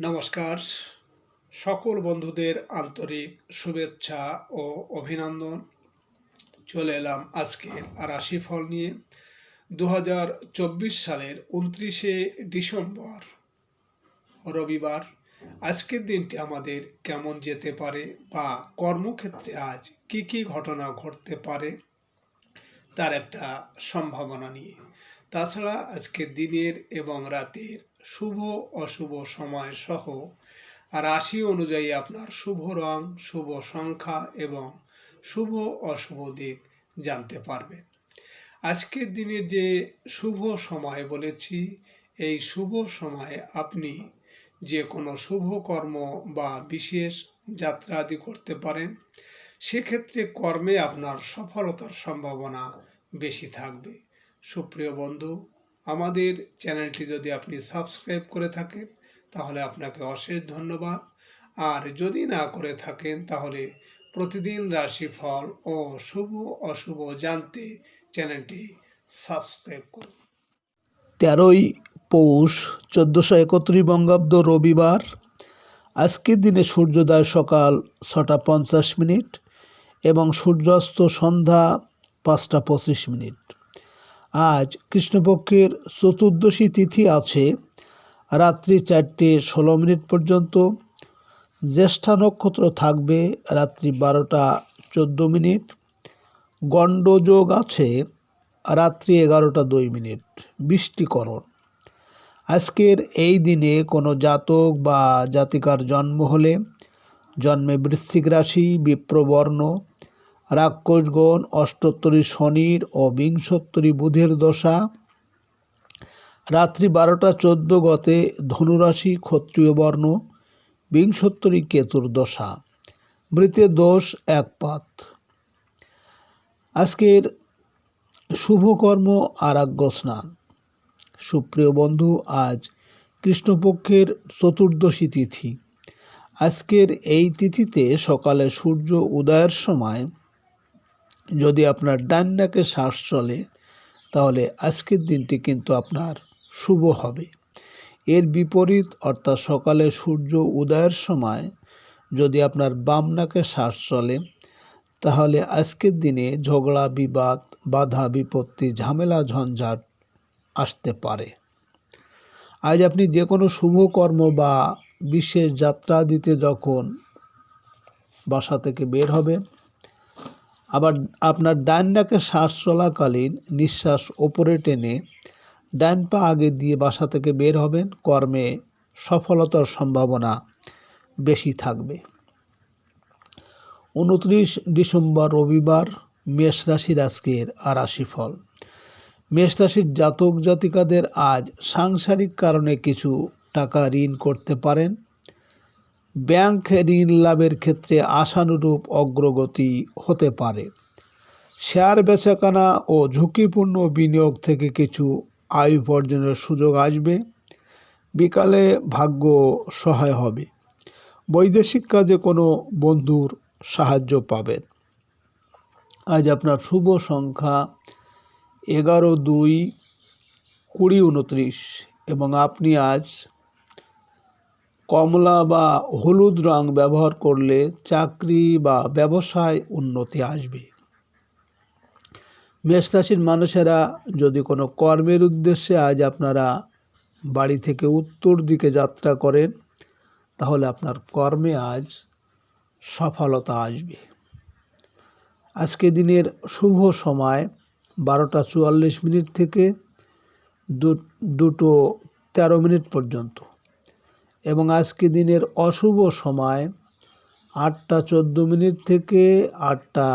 নমস্কার। সকল বন্ধুদের আন্তরিক শুভেচ্ছা ও অভিনন্দন। চলে এলাম আজকের রাশিফল নিয়ে। দু হাজার চব্বিশ সালের উনত্রিশে ডিসেম্বর, রবিবার। আজকের দিনটি আমাদের কেমন যেতে পারে বা কর্মক্ষেত্রে আজ কি কি ঘটনা ঘটতে পারে তার একটা সম্ভাবনা নিয়ে। তাছাড়া আজকের দিনের এবং রাতের শুভ অশুভ সময় সহ রাশি অনুযায়ী আপনার শুভ রং, শুভ সংখ্যা এবং শুভ অশুভ দিক জানতে পারবেন আজকের দিনের যে শুভ সময় বলেছি, এই শুভ সময়ে আপনি যে কোনো শুভ কর্ম বা বিশেষ যাত্রা আদি করতে পারেন, সেক্ষেত্রে কর্মে আপনার সফলতার সম্ভাবনা বেশি থাকবে। সুপ্রিয় বন্ধু আমাদের চ্যানেলটি যদি আপনি সাবস্ক্রাইব করে থাকেন, তাহলে আপনাকে অশেষ ধন্যবাদ। আর যদি না করে থাকেন, তাহলে প্রতিদিন রাশিফল ও শুভ অশুভ জানতে চ্যানেলটি সাবস্ক্রাইব করুন। তেরোই পৌষ চোদ্দোশো একত্রিশ বঙ্গাব্দ রবিবার। আজকের দিনে সূর্যোদয় সকাল ছটা পঞ্চাশ মিনিট এবং সূর্যাস্ত সন্ধ্যা পাঁচটা পঁচিশ মিনিট। আজ কৃষ্ণপক্ষের চতুর্দশী তিথি আছে, রাত্রি চারটে ষোলো মিনিট পর্যন্ত। জ্যেষ্ঠা নক্ষত্র থাকবে রাত্রি বারোটা চোদ্দ মিনিট। গণ্ডযোগ আছে রাত্রি এগারোটা দুই মিনিট। বৃষ্টিকরণ। আজকের এই দিনে কোনো জাতক বা জাতিকার জন্ম হলে জন্মে বৃশ্চিক রাশি, বিপ্রবর্ণ রাক্ষসগণ অষ্টোত্তরী শনির ও বিংশোত্তরী বুধের দশা। রাত্রি বারোটা চোদ্দ গতে ধনুরাশি ক্ষত্রিয় বর্ণ, বিংশোত্তরী কেতুর দশা। মৃতের দোষ একপাত আজকের শুভকর্ম আরাগ্য স্নান। সুপ্রিয় বন্ধু, আজ কৃষ্ণপক্ষের চতুর্দশী তিথি। আজকের এই তিথিতে সকালে সূর্য উদয়ের সময় যদি আপনার ডান নাকে শ্বাস চলে, তাহলে আজকের দিনটি কিন্তু আপনার শুভ হবে। এর বিপরীত, অর্থাৎ সকালে সূর্য উদয়ের সময় যদি আপনার বাম নাকে শ্বাস চলে, তাহলে আজকের দিনে ঝগড়া, বিবাদ, বাধা, বিপত্তি, ঝামেলা, ঝঞ্ঝাট আসতে পারে। আজ আপনি যে কোনো শুভ কর্ম বা বিশেষ যাত্রা দিতে যখন বাসা থেকে বের হবেন আবার আপনার ডান শ্বাস চলাকালীন নিঃশ্বাস ওপরে টেনে ডান পা আগে দিয়ে বাসা থেকে বের হবেন। কর্মে সফলতার সম্ভাবনা বেশি থাকবে। উনত্রিশ ডিসেম্বর রবিবার মেষ রাশির আজকের রাশিফল। মেষ রাশির জাতক জাতিকাদের আজ সাংসারিক কারণে কিছু টাকা ঋণ করতে পারেন। ব্যাংক ঋণ লাভের ক্ষেত্রে আশানুরূপ অগ্রগতি হতে পারে। শেয়ার বেচাকেনা ও ঝুঁকিপূর্ণ বিনিয়োগ থেকে কিছু আয় উপার্জনের সুযোগ আসবে। বিকালে ভাগ্য সহায় হবে। বৈদেশিক কাজে কোনো বন্ধুর সাহায্য পাবেন। আজ আপনার শুভ সংখ্যা এগারো দুই কুড়ি উনত্রিশ এবং আপনি আজ কমলা বা হলুদ রঙ ব্যবহার করলে চাকরি বা ব্যবসায় উন্নতি আসবে। মেষ রাশির মানুষেরা যদি কোনো কর্মের উদ্দেশ্যে আজ আপনারা বাড়ি থেকে উত্তর দিকে যাত্রা করেন, তাহলে আপনার কর্মে আজ সফলতা আসবে। আজকে দিনের শুভ সময় বারোটা চুয়াল্লিশ মিনিট থেকে দুটো তেরো মিনিট পর্যন্ত। এবং আজকে দিনের অশুভ সময় আটটা চোদ্দ মিনিট থেকে আটটা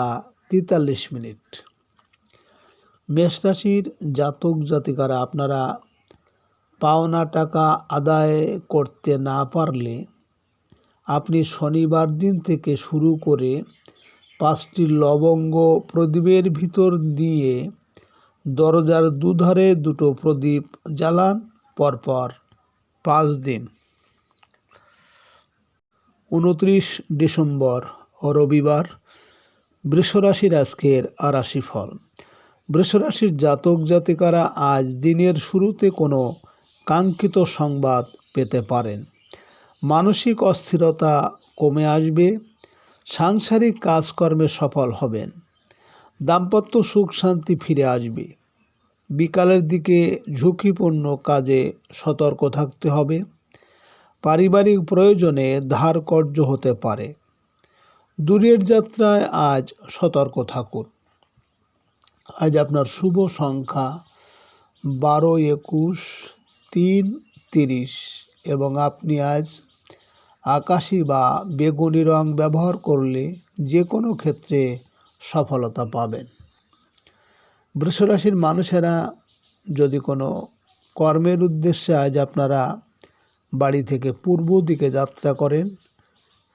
তেতাল্লিশ মিনিট। মেষরাশির জাতক জাতিকারা, আপনারা পাওনা টাকা আদায় করতে না পারলে আপনি শনিবার দিন থেকে শুরু করে পাঁচটি লবঙ্গ প্রদীপের ভিতর দিয়ে দরজার দুধারে দুটো প্রদীপ জ্বালান, পরপর পাঁচ দিন। উনত্রিশ ডিসেম্বর রবিবার বৃষরাশির আজকের আরাশি ফল বৃষরাশির জাতক জাতিকারা আজ দিনের শুরুতে কোনো কাঙ্ক্ষিত সংবাদ পেতে পারেন। মানসিক অস্থিরতা কমে আসবে, সাংসারিক কাজকর্মে সফল হবেন, দাম্পত্য সুখ শান্তি ফিরে আসবে, বিকালের দিকে ঝুঁকিপূর্ণ কাজে সতর্ক থাকতে হবে পারিবারিক প্রয়োজনে ধার কর্য হতে পারে। দূরের যাত্রায় আজ সতর্ক থাকুন। আজ আপনার শুভ সংখ্যা বারো, একুশ, তিন, তিরিশ এবং আপনি আজ আকাশি বা বেগুনি রং ব্যবহার করলে যে কোনো ক্ষেত্রে সফলতা পাবেন। বৃষরাশির মানুষেরা যদি কোনো কর্মের উদ্দেশ্যে আজ আপনারা বাড়ি থেকে পূর্ব দিকে যাত্রা করেন,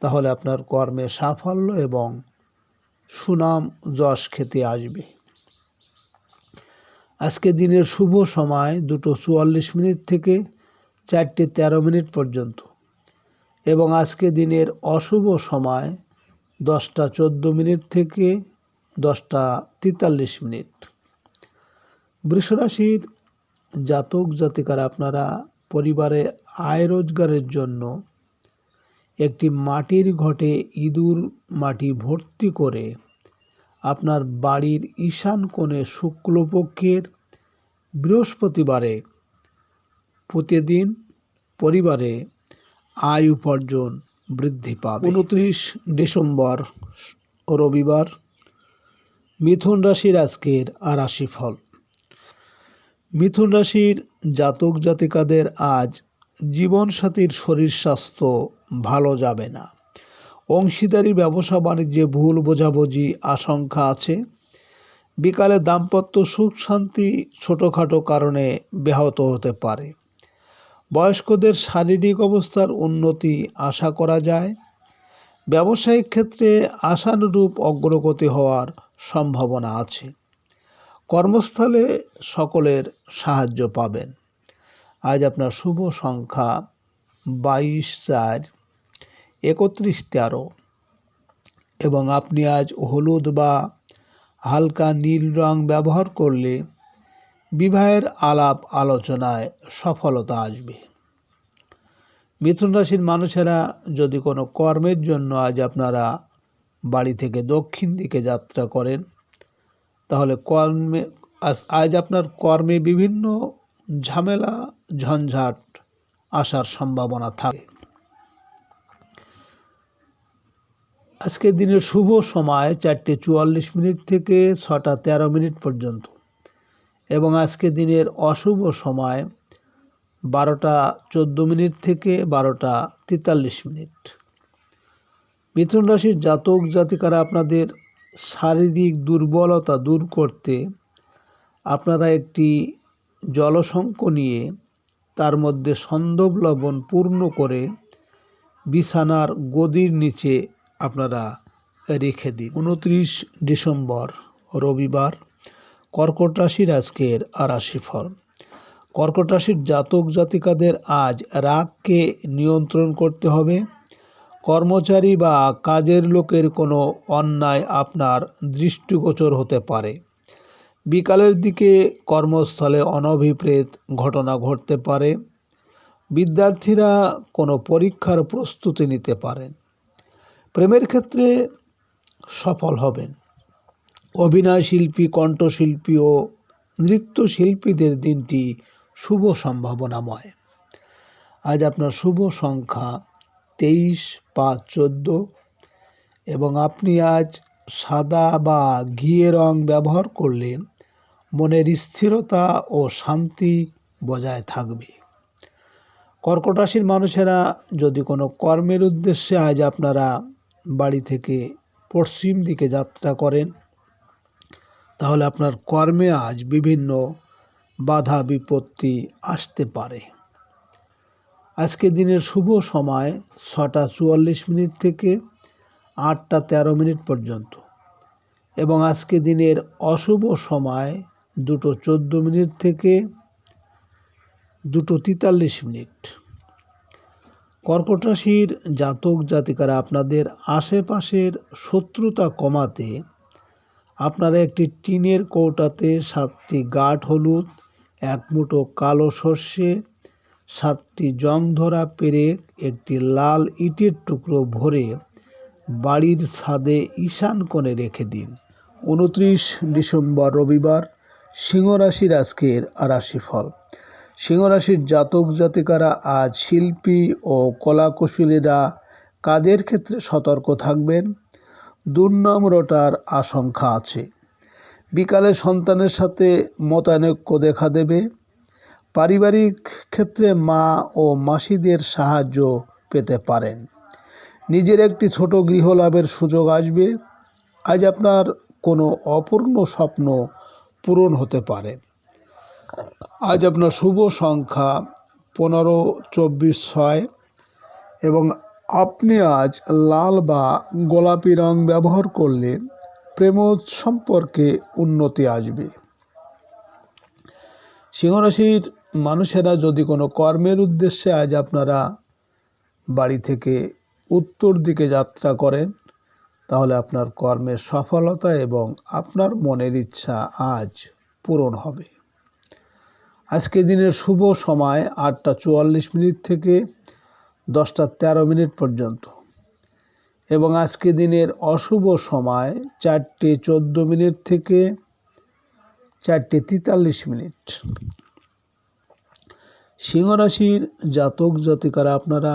তাহলে আপনার কর্মে সাফল্য এবং সুনাম যশ খেতে আসবে। আজকে দিনের শুভ সময় দুটো চুয়াল্লিশ মিনিট থেকে চারটে তেরো মিনিট পর্যন্ত এবং আজকে দিনের অশুভ সময় দশটা চোদ্দ মিনিট থেকে দশটা তেতাল্লিশ মিনিট। বৃষরাশির জাতক জাতিকারা আপনারা পরিবারে আয় রোজগারের জন্য একটি মাটির ঘটে ইঁদুর মাটি ভর্তি করে আপনার বাড়ির ঈশান কোণে শুক্লপক্ষের বৃহস্পতিবারে প্রতিদিন পরিবারে আয় উপার্জন বৃদ্ধি পাবে। উনত্রিশ ডিসেম্বর রবিবার মিথুন রাশির আজকের আর রাশি ফল মিথুন রাশির জাতক জাতিকাদের আজ জীবনসাথীর শরীর স্বাস্থ্য ভালো যাবে না। অংশীদারি, ব্যবসা, বাণিজ্যে ভুল বোঝাবুঝি আশঙ্কা আছে। বিকালে দাম্পত্য সুখ শান্তি ছোটোখাটো কারণে ব্যাহত হতে পারে। বয়স্কদের শারীরিক অবস্থার উন্নতি আশা করা যায়। ব্যবসায়িক ক্ষেত্রে আশানুরূপ অগ্রগতি হওয়ার সম্ভাবনা আছে। কর্মস্থলে সকলের সাহায্য পাবেন। আজ আপনার শুভ সংখ্যা বাইশ চার, একত্রিশ তেরো এবং আপনি আজ হলুদ বা হালকা নীল রং ব্যবহার করলে বিবাহের আলাপ আলোচনায় সফলতা আসবে। মিথুন রাশির মানুষেরা যদি কোনো কর্মের জন্য আজ আপনারা বাড়ি থেকে দক্ষিণ দিকে যাত্রা করেন তাহলে কর্মে, আজ- আপনার কর্মে বিভিন্ন ঝামেলা, ঝঞ্ঝাট আসার সম্ভাবনা থাকে। আজকের দিনের শুভ সময় চারটে চুয়াল্লিশ মিনিট থেকে ছটা তেরো মিনিট পর্যন্ত। এবং আজকে দিনের অশুভ সময় বারোটা চোদ্দ মিনিট থেকে বারোটা তেতাল্লিশ মিনিট। মিথুন রাশির জাতক জাতিকারা আপনাদের শারীরিক দুর্বলতা দূর করতে আপনারা একটি জলশঙ্ক নিয়ে তার মধ্যে সন্দব লবণ পূর্ণ করে বিছানার গদির নিচে আপনারা রেখে দিন। উনত্রিশ ডিসেম্বর, রবিবার, কর্কট রাশির আজকের আর রাশি কর্কট রাশির জাতক জাতিকাদের আজ রাগকে নিয়ন্ত্রণ করতে হবে। কর্মচারী বা কাজের লোকের কোনো অন্যায় আপনার দৃষ্টিগোচর হতে পারে। বিকালের দিকে কর্মস্থলে অনভিপ্রেত ঘটনা ঘটতে পারে। বিদ্যার্থীরা কোনো পরীক্ষার প্রস্তুতি নিতে পারেন। প্রেমের ক্ষেত্রে সফল হবেন। অভিনয় শিল্পী, কণ্ঠশিল্পী ও নৃত্যশিল্পীদের দিনটি শুভ সম্ভাবনাময়। আজ আপনার শুভ সংখ্যা তেইশ পাঁচ চোদ্দ। এবং আপনি আজ সাদা বা ঘিয়ে রং ব্যবহার করলে মনের স্থিরতা ও শান্তি বজায় থাকবে। কর্কট রাশির মানুষেরা যদি কোনো কর্মের উদ্দেশ্যে আজ আপনারা বাড়ি থেকে পশ্চিম দিকে যাত্রা করেন, তাহলে আপনার কর্মে আজ বিভিন্ন বাধা বিপত্তি আসতে পারে। আজকে দিনের শুভ সময় ছটা চুয়াল্লিশ মিনিট থেকে আটটা তেরো মিনিট পর্যন্ত। এবং আজকে দিনের অশুভ সময় দুটো চোদ্দ মিনিট থেকে দুটো তেতাল্লিশ মিনিট। কর্কট রাশির জাতক জাতিকারা আপনাদের আশেপাশের শত্রুতা কমাতে আপনারা একটি টিনের কৌটাতে সাতটি গাঢ় হলুদ, এক মুঠো কালো সর্ষে সাতটি জং ধরা পেরেক একটি লাল ইটের টুকরো ভরে বাড়ির ছাদে ঈশান কোণে রেখে দিন। উনত্রিশ ডিসেম্বর রবিবার সিংহ রাশির আজকের রাশিফল। সিংহ রাশির জাতক জাতিকারা আজ শিল্পী ও কলাকুশলীরা কাজের ক্ষেত্রে সতর্ক থাকবেন। দুর্নাম রটার আশঙ্কা আছে। বিকালে সন্তানের সাথে মতানৈক্য দেখা দেবে। পারিবারিক ক্ষেত্রে মা ও মাসিদের সাহায্য পেতে পারেন। নিজের একটি ছোট গৃহ লাভের সুযোগ আসবে। আজ আপনার কোনো অপূর্ণ স্বপ্ন পূরণ হতে পারে। আজ আপনার শুভ সংখ্যা পনেরো, চব্বিশ, ছয় এবং আপনি আজ লাল বা গোলাপি রং ব্যবহার করলে প্রেম সম্পর্কে উন্নতি আসবে। সিংহরাশির মানুষেরা যদি কোনো কর্মের উদ্দেশ্যে আজ আপনারা বাড়ি থেকে উত্তর দিকে যাত্রা করেন, তাহলে আপনার কর্মের সফলতা এবং আপনার মনের ইচ্ছা আজ পূরণ হবে। আজকে দিনের শুভ সময় আটটা চুয়াল্লিশ মিনিট থেকে দশটা তেরো মিনিট পর্যন্ত। এবং আজকে দিনের অশুভ সময় চারটে চোদ্দ মিনিট থেকে চারটে তেতাল্লিশ মিনিট। সিংহ রাশির জাতক জাতিকারা আপনারা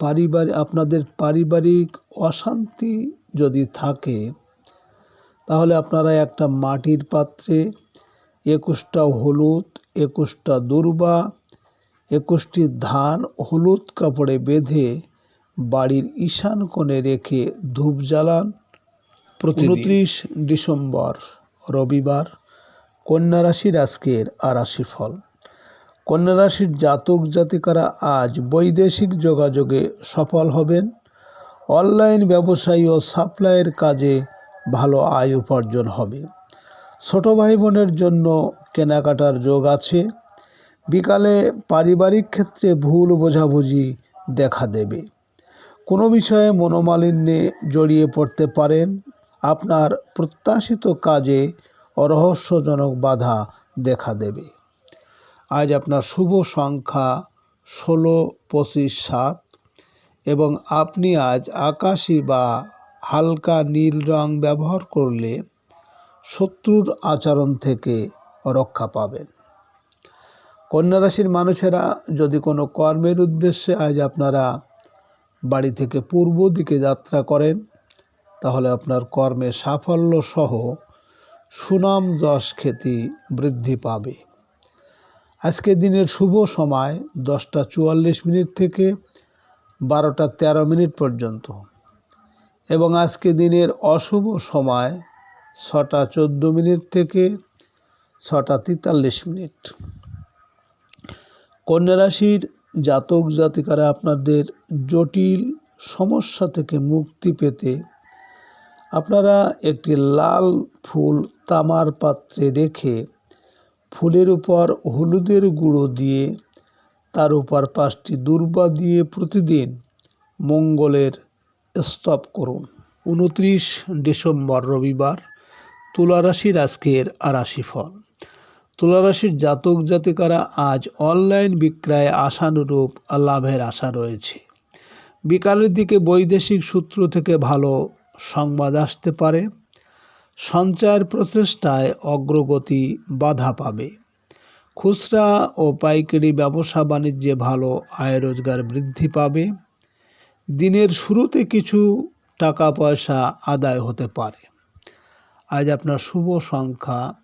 পারিবারিক আপনাদের পারিবারিক অশান্তি যদি থাকে তাহলে আপনারা একটা মাটির পাত্রে একুশটা হলুদ একুশটা দুর্বা একুশটি ধান হলুদ কাপড়ে বেঁধে বাড়ির ঈশান কোণে রেখে ধূপ জ্বালান। উনত্রিশ ডিসেম্বর রবিবার কন্যা রাশির আজকের আরাশি ফল। কন্যা রাশির জাতক জাতিকারা আজ বৈদেশিক যোগাযোগে সফল হবেন। অনলাইন ব্যবসায়ী ও সাপ্লাইয়ের কাজে ভালো আয় উপার্জন হবে। ছোট ভাই বোনের জন্য কেনাকাটার যোগ আছে। বিকালে পারিবারিক ক্ষেত্রে ভুল বোঝাবুঝি দেখা দেবে। কোনো বিষয়ে মনোমালিন্যে জড়িয়ে পড়তে পারেন। আপনার প্রত্যাশিত কাজে অরহস্যজনক বাধা দেখা দেবে। আজ আপনার শুভ সংখ্যা ষোলো, পঁচিশ, সাত এবং আপনি আজ আকাশি বা হালকা নীল রং ব্যবহার করলে শত্রুর আচরণ থেকে রক্ষা পাবেন। কন্যা রাশির মানুষেরা, যদি কোনো কর্মের উদ্দেশ্যে আজ আপনারা বাড়ি থেকে পূর্ব দিকে যাত্রা করেন, তাহলে আপনার কর্মে সাফল্য সহ সুনাম যশ খ্যাতি বৃদ্ধি পাবে। আজকে দিনের শুভ সময় দশটা চুয়াল্লিশ মিনিট থেকে বারোটা তেরো মিনিট পর্যন্ত। এবং আজকে দিনের অশুভ সময় ছটা চোদ্দ মিনিট থেকে ছটা তেতাল্লিশ মিনিট। কন্যা রাশির জাতক জাতিকারা আপনাদের জটিল সমস্যা থেকে মুক্তি পেতে আপনারা একটি লাল ফুল তামার পাত্রে রেখে ফুলের উপর হলুদের গুঁড়ো দিয়ে তার উপর পাঁচটি দুর্বা দিয়ে প্রতিদিন মঙ্গলের স্তব করুন। উনত্রিশ ডিসেম্বর রবিবার, তুলারাশির আজকের রাশি ফল তুলা রাশির জাতক জাতিকারা আজ অনলাইন বিক্রয়ে আশানুরূপ লাভের আশা রয়েছে। বিকালের দিকে বৈদেশিক সূত্র থেকে ভালো সংবাদ আসতে পারে। সঞ্চয়ের প্রচেষ্টায় অগ্রগতি বাধা পাবে। খুচরা ও পাইকারি ব্যবসা বাণিজ্যে ভালো আয় রোজগার বৃদ্ধি পাবে। দিনের শুরুতে কিছু টাকা পয়সা আদায় হতে পারে। আজ আপনার শুভ সংখ্যা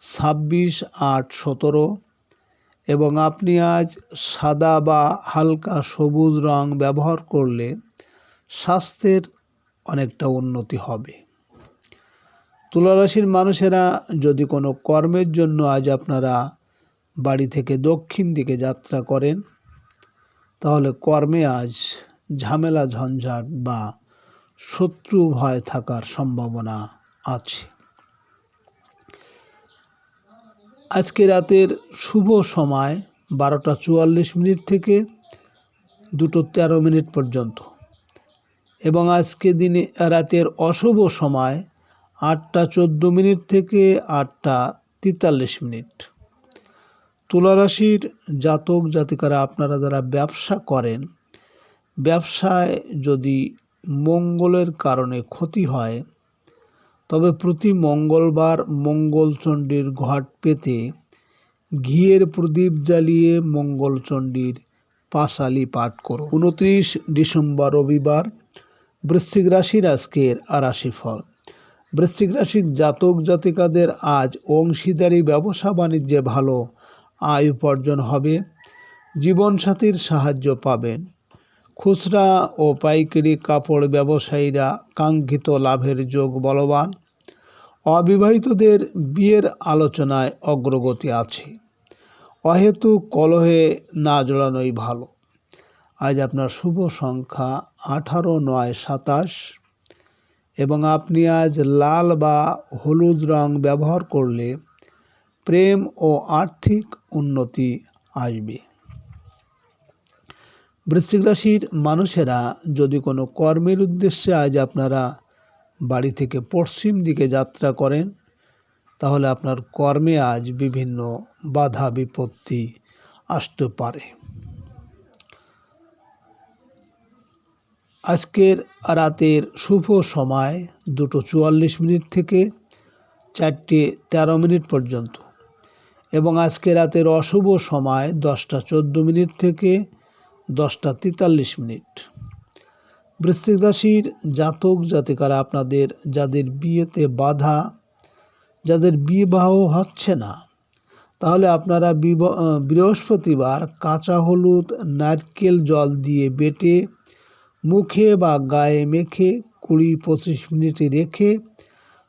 ছাব্বিশ আট সতেরো এবং আপনি আজ সাদা বা হালকা সবুজ রং ব্যবহার করলে স্বাস্থ্যের অনেকটা উন্নতি হবে। তুলারাশির মানুষেরা যদি কোনো কর্মের জন্য আজ আপনারা বাড়ি থেকে দক্ষিণ দিকে যাত্রা করেন, তাহলে কর্মে আজ ঝামেলা, ঝঞ্ঝাট বা শত্রু ভয় থাকার সম্ভাবনা আছে। আজকে রাতের শুভ সময় বারোটা চুয়াল্লিশ মিনিট থেকে দুটো তেরো মিনিট পর্যন্ত। এবং আজকে দিনে, রাতের অশুভ সময় আটটা চোদ্দ মিনিট থেকে আটটা তেতাল্লিশ মিনিট। তুলারাশির জাতক জাতিকারা আপনারা যারা ব্যবসা করেন, ব্যবসায় যদি মঙ্গলের কারণে ক্ষতি হয়, তবে প্রতি মঙ্গলবার মঙ্গলচণ্ডীর ঘট পেতে ঘিয়ের প্রদীপ জ্বালিয়ে মঙ্গলচণ্ডীর পাঁচালি পাঠ করুন। উনত্রিশ ডিসেম্বর রবিবার বৃশ্চিক রাশির আজকের আরাশি ফল বৃশ্চিক রাশির জাতক জাতিকাদের আজ অংশীদারি ব্যবসা বাণিজ্যে ভালো আয় উপার্জন হবে, জীবনসাথীর সাহায্য পাবেন। খুচরা ও পাইকারি কাপড় ব্যবসায়ীরা কাঙ্ক্ষিত লাভের যোগ বলবান। অবিবাহিতদের বিয়ের আলোচনায় অগ্রগতি আছে। অহেতু কলহে না জড়ানোই ভালো। আজ আপনার শুভ সংখ্যা আঠারো, নয়, সাতাশ। এবং আপনি আজ লাল বা হলুদ রং ব্যবহার করলে প্রেম ও আর্থিক উন্নতি আসবে। বৃশ্চিক রাশির মানুষেরা যদি কোনো কর্মের উদ্দেশ্যে আজ আপনারা বাড়ি থেকে পশ্চিম দিকে যাত্রা করেন, তাহলে আপনার কর্মে আজ বিভিন্ন বাধা বিপত্তি আসতে পারে। আজকের রাতের শুভ সময় দুটো চুয়াল্লিশ মিনিট থেকে চারটে তেরো মিনিট পর্যন্ত। এবং আজকে রাতের অশুভ সময় দশটা চোদ্দ মিনিট থেকে দশটা তেতাল্লিশ মিনিট। বৃশ্চিক রাশির জাতক জাতিকারা আপনাদের যাদের বিয়েতে বাধা, যাদের বিবাহ হচ্ছে না, তাহলে আপনারা বৃহস্পতিবার কাঁচা হলুদ, নারকেল জল দিয়ে বেটে মুখে বা গায়ে মেখে কুড়ি পঁচিশ মিনিট রেখে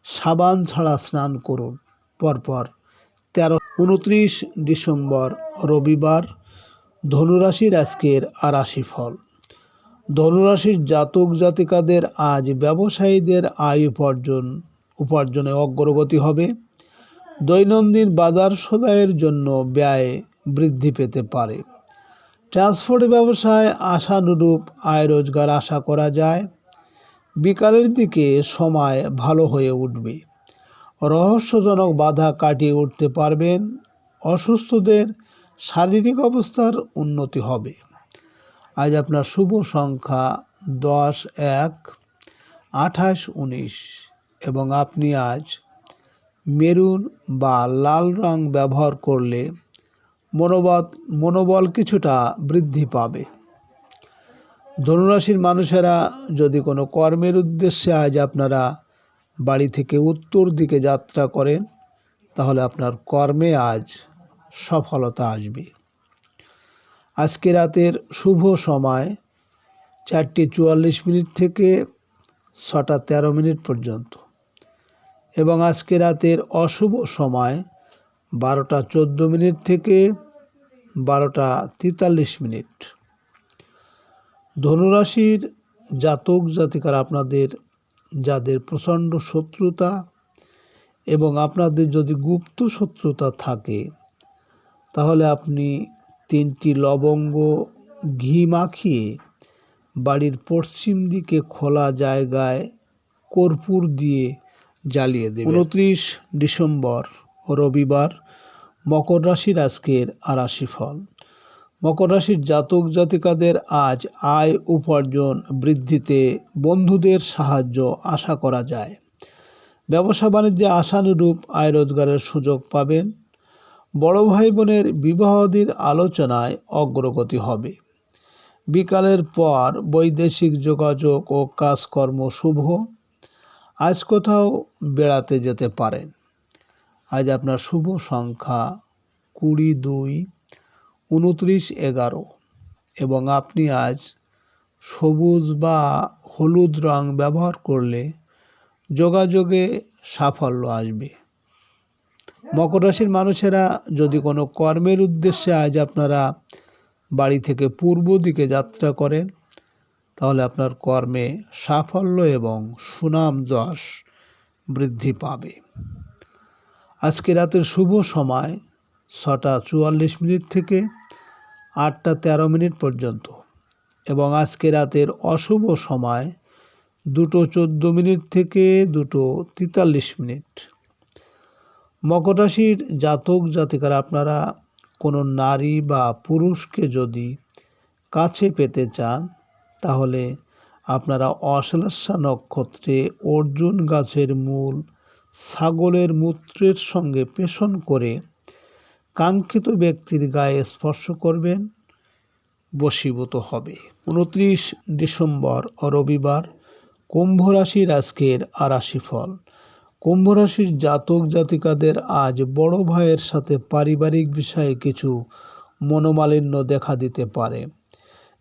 সাবান ছাড়া স্নান করুন। পরপর তেরো উনত্রিশ ডিসেম্বর, রবিবার, ধনুরাশির আজকের আরাশি ফল ধনুরাশির জাতক জাতিকাদের আজ ব্যবসায়ীদের আয় উপার্জন, উপার্জনে অগ্রগতি হবে। দৈনন্দিন বাজার সদায়ের জন্য ব্যয় বৃদ্ধি পেতে পারে। ট্রান্সপোর্ট ব্যবসায় আশানুরূপ আয় রোজগার আশা করা যায়। বিকালের দিকে সময় ভালো হয়ে উঠবে। রহস্যজনক বাধা কাটিয়ে উঠতে পারবেন। অসুস্থদের শারীরিক অবস্থার উন্নতি হবে। আজ আপনার শুভ সংখ্যা দশ এক আঠাশ উনিশ এবং আপনি আজ মেরুন বা লাল রং ব্যবহার করলে মনোবল মনোবল কিছুটা বৃদ্ধি পাবে। ধনুরাশির মানুষেরা যদি কোনো কর্মের উদ্দেশ্যে আজ আপনারা বাড়ি থেকে উত্তর দিকে যাত্রা করেন, তাহলে আপনার কর্মে আজ সফলতা আসবে। আজকে রাতের শুভ সময় চারটে চুয়াল্লিশ মিনিট থেকে ছটা তেরো মিনিট পর্যন্ত। এবং আজকে রাতের অশুভ সময় বারোটা চোদ্দ মিনিট থেকে বারোটা তেতাল্লিশ মিনিট। ধনুরাশির জাতক জাতিকার, আপনাদের যাদের প্রচণ্ড শত্রুতা এবং আপনাদের যদি গুপ্ত শত্রুতা থাকে, তাহলে আপনি তিনটি লবঙ্গ ঘি মাখিয়ে বাড়ির পশ্চিম দিকে খোলা জায়গায় কর্পূর দিয়ে জ্বালিয়ে দেবেন। উনত্রিশ ডিসেম্বর। রবিবার মকর রাশির আজকের আরাশি ফল। মকর রাশির জাতক জাতিকাদের আজ আয় উপার্জন বৃদ্ধিতে বন্ধুদের সাহায্য আশা করা যায়। ব্যবসা বাণিজ্যে আশানুরূপ আয় রোজগারের সুযোগ পাবেন। বড় ভাই বোনের বিবাহাদির আলোচনায় অগ্রগতি হবে। বিকালের পর বৈদেশিক যোগাযোগ ও কাজকর্ম শুভ। আজ কোথাও বেড়াতে যেতে পারেন। আজ আপনার শুভ সংখ্যা কুড়ি দুই, উনত্রিশ এগারো। এবং আপনি আজ সবুজ বা হলুদ রং ব্যবহার করলে যোগাযোগে সাফল্য আসবে। মকর রাশির মানুষেরা যদি কোনো কর্মের উদ্দেশ্যে আজ আপনারা বাড়ি থেকে পূর্ব দিকে যাত্রা করেন, তাহলে আপনার কর্মে সাফল্য এবং সুনাম যশ বৃদ্ধি পাবে। আজকে রাতের শুভ সময় ছটা চুয়াল্লিশ মিনিট থেকে আটটা তেরো মিনিট পর্যন্ত। এবং আজকে রাতের অশুভ সময় দুটো চোদ্দ মিনিট থেকে দুটো তেতাল্লিশ মিনিট। মকর রাশির জাতক জাতিকারা আপনারা কোনো নারী বা পুরুষকে যদি কাছে পেতে চান, তাহলে আপনারা অশ্লেষা নক্ষত্রে অর্জুন গাছের মূল ছাগলের মূত্রের সঙ্গে পেষণ করে কাঙ্ক্ষিত ব্যক্তির গায়ে স্পর্শ করবেন, বশীভূত হবে। উনত্রিশ ডিসেম্বর ও রবিবার, কুম্ভ রাশির আজকের রাশিফল কুম্ভ রাশির জাতক জাতিকাদের আজ বড় ভাইয়ের সাথে পারিবারিক বিষয়ে কিছু মনোমালিন্য দেখা দিতে পারে।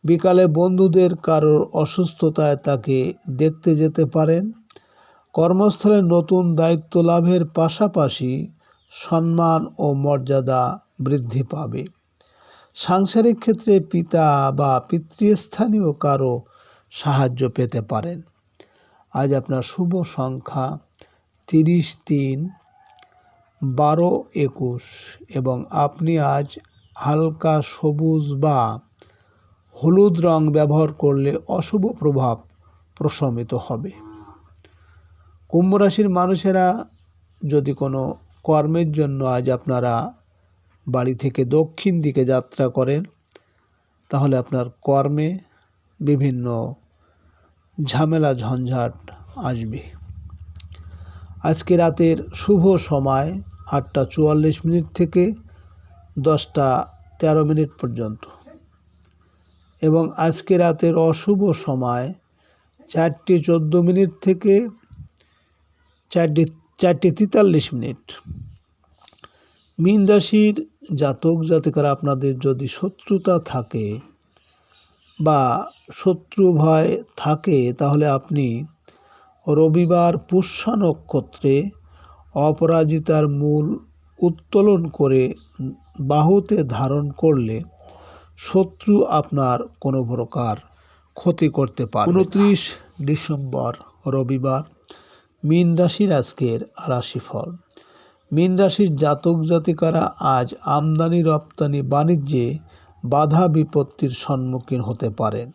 বিকালে বন্ধুদের কারোর অসুস্থতায় তাকে দেখতে যেতে পারেন কর্মস্থলে নতুন দায়িত্ব লাভের পাশাপাশি সম্মান ও মর্যাদা বৃদ্ধি পাবে। সাংসারিক ক্ষেত্রে পিতা বা পিতৃস্থানীয় কারও সাহায্য পেতে পারেন। আজ আপনার শুভ সংখ্যা তিরিশ তিন বারো একুশ এবং আপনি আজ হালকা সবুজ বা হলুদ রং ব্যবহার করলে অশুভ প্রভাব প্রশমিত হবে। কুম্ভ রাশির মানুষেরা যদি কোনো কর্মের জন্য আজ আপনারা বাড়ি থেকে দক্ষিণ দিকে যাত্রা করেন, তাহলে আপনার কর্মে বিভিন্ন ঝামেলা, ঝঞ্ঝাট আসবে। আজকে রাতের শুভ সময় আটটা চুয়াল্লিশ মিনিট থেকে দশটা তেরো মিনিট পর্যন্ত। এবং আজকে রাতের অশুভ সময় চারটি চোদ্দ মিনিট থেকে চারটি চারটি তেতাল্লিশ মিনিট। মীন রাশির জাতক জাতিকারা আপনাদের যদি শত্রুতা থাকে বা শত্রু ভয় থাকে, তাহলে আপনি রবিবার পুষ্যা নক্ষত্রে অপরাজিতার মূল উত্তোলন করে বাহুতে ধারণ করলে শত্রু আপনার কোনো প্রকার ক্ষতি করতে পারে উনত্রিশ ডিসেম্বর রবিবার। মীন রাশির আজকের রাশিফল। মীন রাশির জাতক জাতিকারা আজ আমদানি রপ্তানি বাণিজ্যে বাধা বিপত্তির সম্মুখীন হতে পারেন।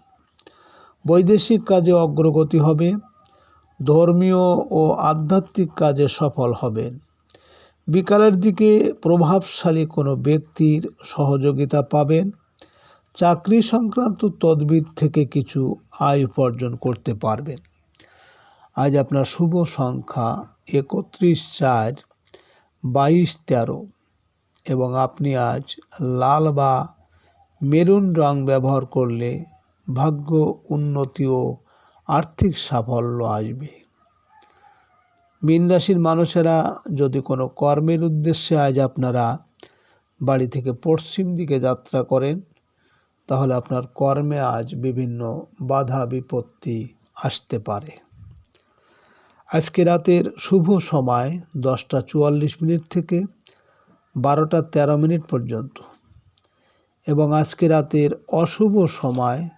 বৈদেশিক কাজে অগ্রগতি হবে, ধর্মীয় ও আধ্যাত্মিক কাজে সফল হবেন। বিকালের দিকে প্রভাবশালী কোনো ব্যক্তির সহযোগিতা পাবেন। চাকরি সংক্রান্ত তদবির থেকে কিছু আয় উপার্জন করতে পারবেন। আজ আপনার শুভ সংখ্যা একত্রিশ চার বাইশ তেরো। এবং আপনি আজ লাল বা মেরুন রং ব্যবহার করলে ভাগ্য উন্নতি ও আর্থিক সাফল্য আসবে। মীন রাশির মানুষেরা যদি কোনো কর্মের উদ্দেশ্যে আজ আপনারা বাড়ি থেকে পশ্চিম দিকে যাত্রা করেন, তাহলে আপনার কর্মে আজ বিভিন্ন বাধা বিপত্তি আসতে পারে। আজকে রাতের শুভ সময় দশটা চুয়াল্লিশ মিনিট থেকে বারোটা তেরো মিনিট পর্যন্ত। এবং আজকে রাতের অশুভ সময়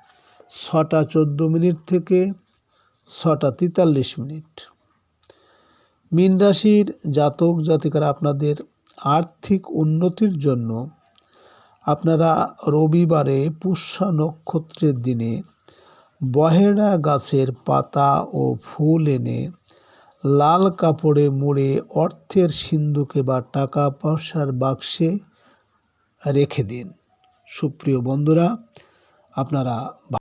ছটা চোদ্দ মিনিট থেকে ছটা তেতাল্লিশ মিনিট। মীন রাশির জাতক জাতিকারা, আপনাদের আর্থিক উন্নতির জন্য আপনারা রবিবারে পুষ্যা নক্ষত্রের দিনে বহেড়া গাছের পাতা ও ফুল এনে লাল কাপড়ে মুড়ে অর্থের সিন্ধুকে বা টাকা পয়সার বাক্সে রেখে দিন। সুপ্রিয় বন্ধুরা আপনারা